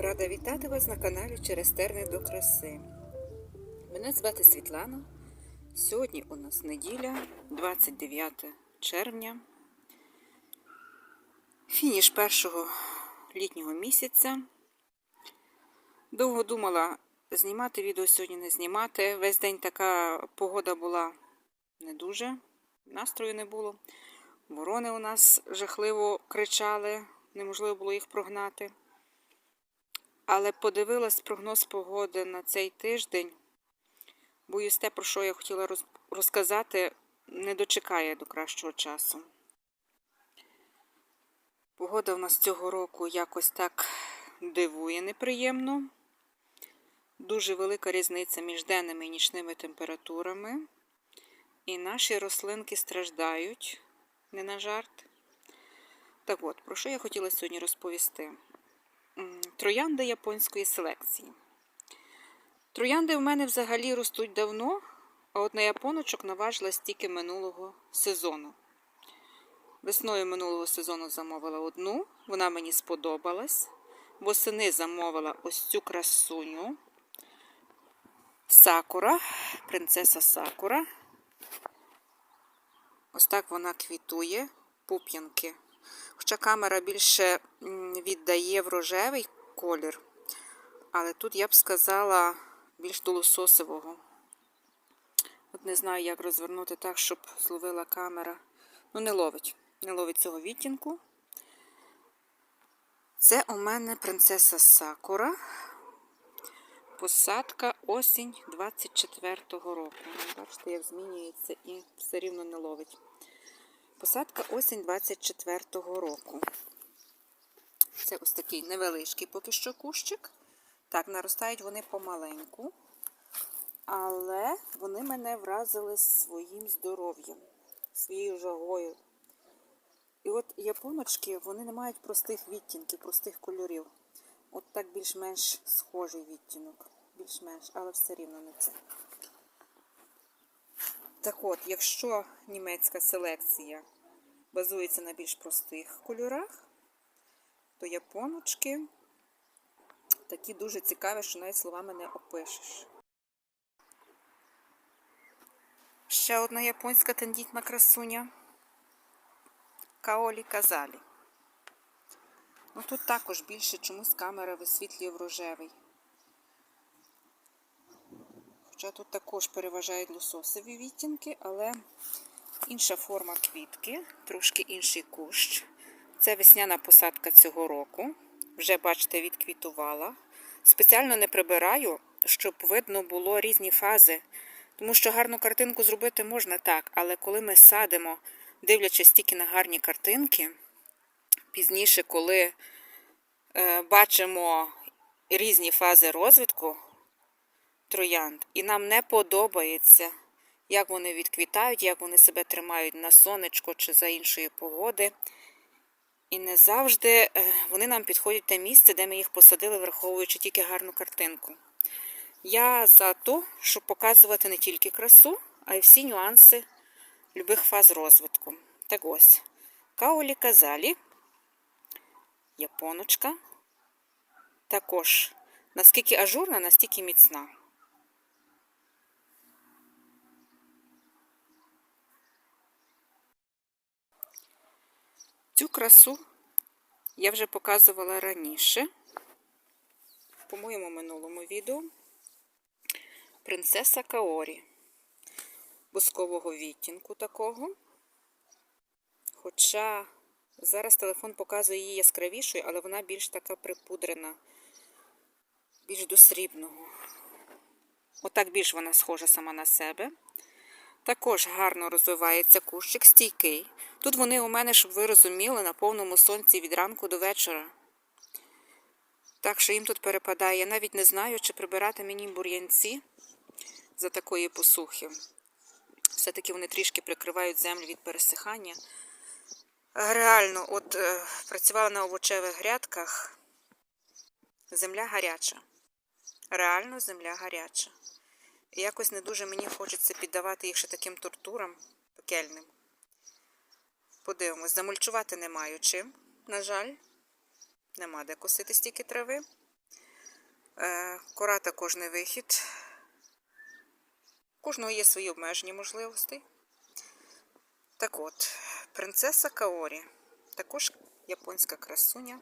Рада вітати вас на каналі Через терни до краси. Мене звати Світлана. Сьогодні у нас неділя, 29 червня. Фініш першого літнього місяця. Довго думала, знімати відео сьогодні не знімати. Весь день така погода була не дуже, настрою не було. Ворони у нас жахливо кричали, неможливо було їх прогнати. Але подивилась прогноз погоди на цей тиждень. Боюсь, те, про що я хотіла розказати, не дочекає до кращого часу. Погода в нас цього року якось так дивує неприємно. Дуже велика різниця між денними і нічними температурами. І наші рослинки страждають, не на жарт. Так от, про що я хотіла сьогодні розповісти? Троянди японської селекції. Троянди в мене взагалі ростуть давно, а от на японочок наважилась тільки минулого сезону. Весною минулого сезону замовила одну, вона мені сподобалась. Восени замовила ось цю красуню. Сакура, принцеса Сакура. Ось так вона квітує, пуп'янки. Хоча камера більше віддає в рожевий колір, але тут я б сказала більш до лососового. От не знаю, як розвернути так, щоб зловила камера. Ну, не ловить. Не ловить цього відтінку. Це у мене принцеса Сакура. Посадка осінь 24-го року. Бачите, як змінюється і все рівно не ловить. Посадка осінь 24-го року. Це ось такий невеличкий поки що кущик. Так, наростають вони помаленьку, але вони мене вразили своїм здоров'ям, своєю жагою. І от японочки, вони не мають простих відтінків, простих кольорів. От так більш-менш схожий відтінок. Більш-менш, але все рівно не це. Так от, якщо німецька селекція базується на більш простих кольорах, то японочки такі дуже цікаві, що навіть словами не опишеш. Ще одна японська тендітна красуня. Каолі Казалі. Ну тут також більше чомусь камера висвітлює в рожевий. Хоча тут також переважають лососові відтінки, але інша форма квітки, трошки інший кущ. Це весняна посадка цього року. Вже, бачите, відквітувала. Спеціально не прибираю, щоб видно було різні фази. Тому що гарну картинку зробити можна так, але коли ми садимо, дивлячись тільки на гарні картинки, пізніше, коли е, бачимо різні фази розвитку троянд, і нам не подобається, як вони відквітають, як вони себе тримають на сонечко чи за іншої погоди. І не завжди е, вони нам підходять те місце, де ми їх посадили, враховуючи тільки гарну картинку. Я за те, щоб показувати не тільки красу, а й всі нюанси любих фаз розвитку. Так ось, Каолі Казалі, японочка. Також, наскільки ажурна, настільки міцна. Цю красу я вже показувала раніше, по-моєму минулому відео. Принцеса Каорі. Бускового відтінку такого. Хоча зараз телефон показує її яскравішою, але вона більш така припудрена, більш до срібного. Отак більш вона схожа сама на себе. Також гарно розвивається кущик, стійкий. Тут вони у мене, щоб ви розуміли, на повному сонці від ранку до вечора. Так що їм тут перепадає. Я навіть не знаю, чи прибирати мені бур'янці за такої посухи. Все-таки вони трішки прикривають землю від пересихання. Реально, от е, працювала на овочевих грядках. Земля гаряча. Реально земля гаряча. Якось не дуже мені хочеться піддавати їх ще таким тортурам пекельним. Подивимось, замульчувати не маю чим, на жаль. Нема де косити стільки трави. Е, Кора також не вихід. Кожного є свої обмежені можливості. Так от, принцеса Каорі. Також японська красуня.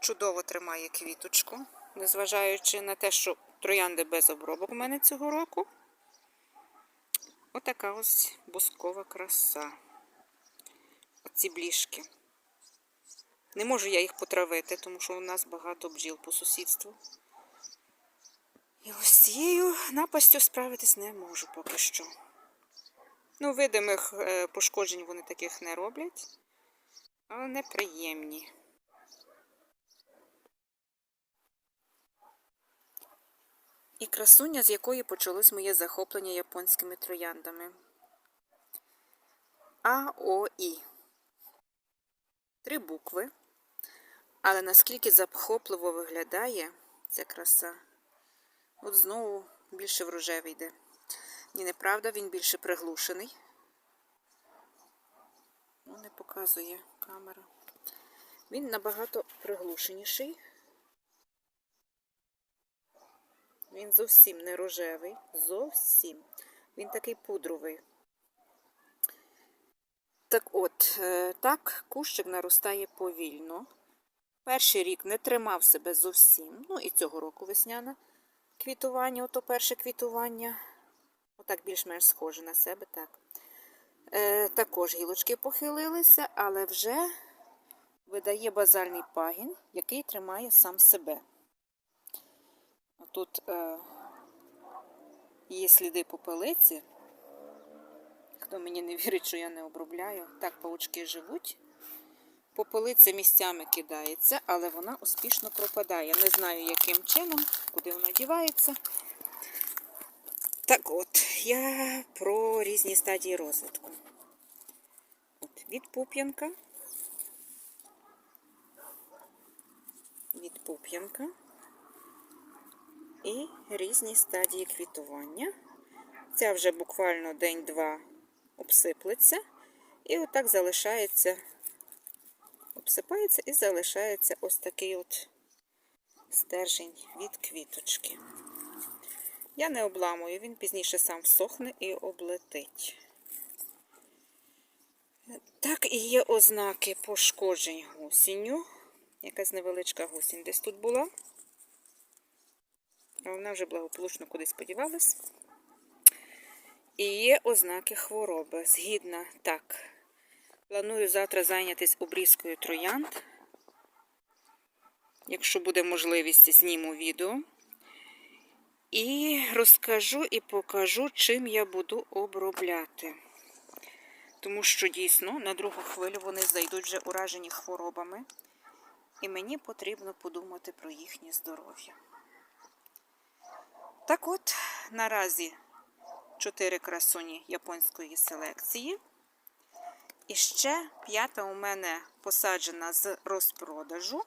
Чудово тримає квіточку, незважаючи на те, що троянди без обробок у мене цього року. Отака ось бускова краса. Оці бліжки. Не можу я їх потравити, тому що у нас багато бджіл по сусідству. І ось цією напастю справитись не можу поки що. Ну, видимих е, пошкоджень вони таких не роблять, але неприємні. І красуня, з якої почалось моє захоплення японськими трояндами. АОІ. Три букви. Але наскільки захопливо виглядає ця краса, от знову більше в рожевий йде. Ні, неправда, він більше приглушений. Ну, не показує камера. Він набагато приглушеніший. Він зовсім не рожевий. Зовсім. Він такий пудровий. Так от, е, так, кущик наростає повільно. Перший рік не тримав себе зовсім. Ну і цього року весняне квітування, ото перше квітування. Отак більш-менш схоже на себе, так. Е, також гілочки похилилися, але вже видає базальний пагін, який тримає сам себе. Тут е, є сліди попелиці. Хто мені не вірить, що я не обробляю. Так, паучки живуть. Попелиця місцями кидається, але вона успішно пропадає. Не знаю, яким чином, куди вона дівається. Так от, я про різні стадії розвитку. От, від пуп'янка. Від пуп'янка. І різні стадії квітування. Ця вже буквально день-два обсиплеться. І отак залишається, обсипається і залишається ось такий от стержень від квіточки. Я не обламую, він пізніше сам всохне і облетить. Так, і є ознаки пошкоджень гусінню. Якась невеличка гусінь десь тут була. Вона вже благополучно кудись подівалась. І є ознаки хвороби. Згідно так. Планую завтра зайнятися обрізкою троянд. Якщо буде можливість, зніму відео. І розкажу і покажу, чим я буду обробляти. Тому що дійсно на другу хвилю вони зайдуть вже уражені хворобами. І мені потрібно подумати про їхнє здоров'я. Так от, наразі чотири красуні японської селекції. І ще п'ята у мене посаджена з розпродажу.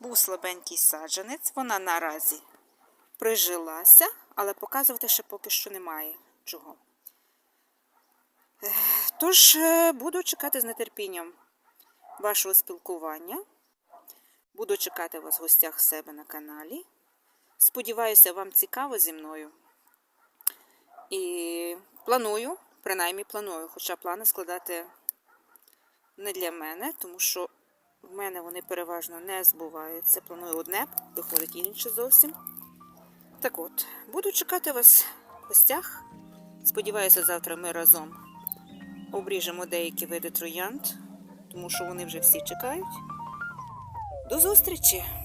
Був слабенький саджанець. Вона наразі прижилася, але показувати ще поки що немає чого. Тож, е, буду чекати з нетерпінням вашого спілкування. Буду чекати вас в гостях себе на каналі. Сподіваюся, вам цікаво зі мною. І планую, принаймні планую, хоча плани складати не для мене, тому що в мене вони переважно не збуваються. Планую одне, виходить інше зовсім. Так от, буду чекати вас в гостях. Сподіваюся, завтра ми разом обріжемо деякі види троянд, тому що вони вже всі чекають. До зустрічі!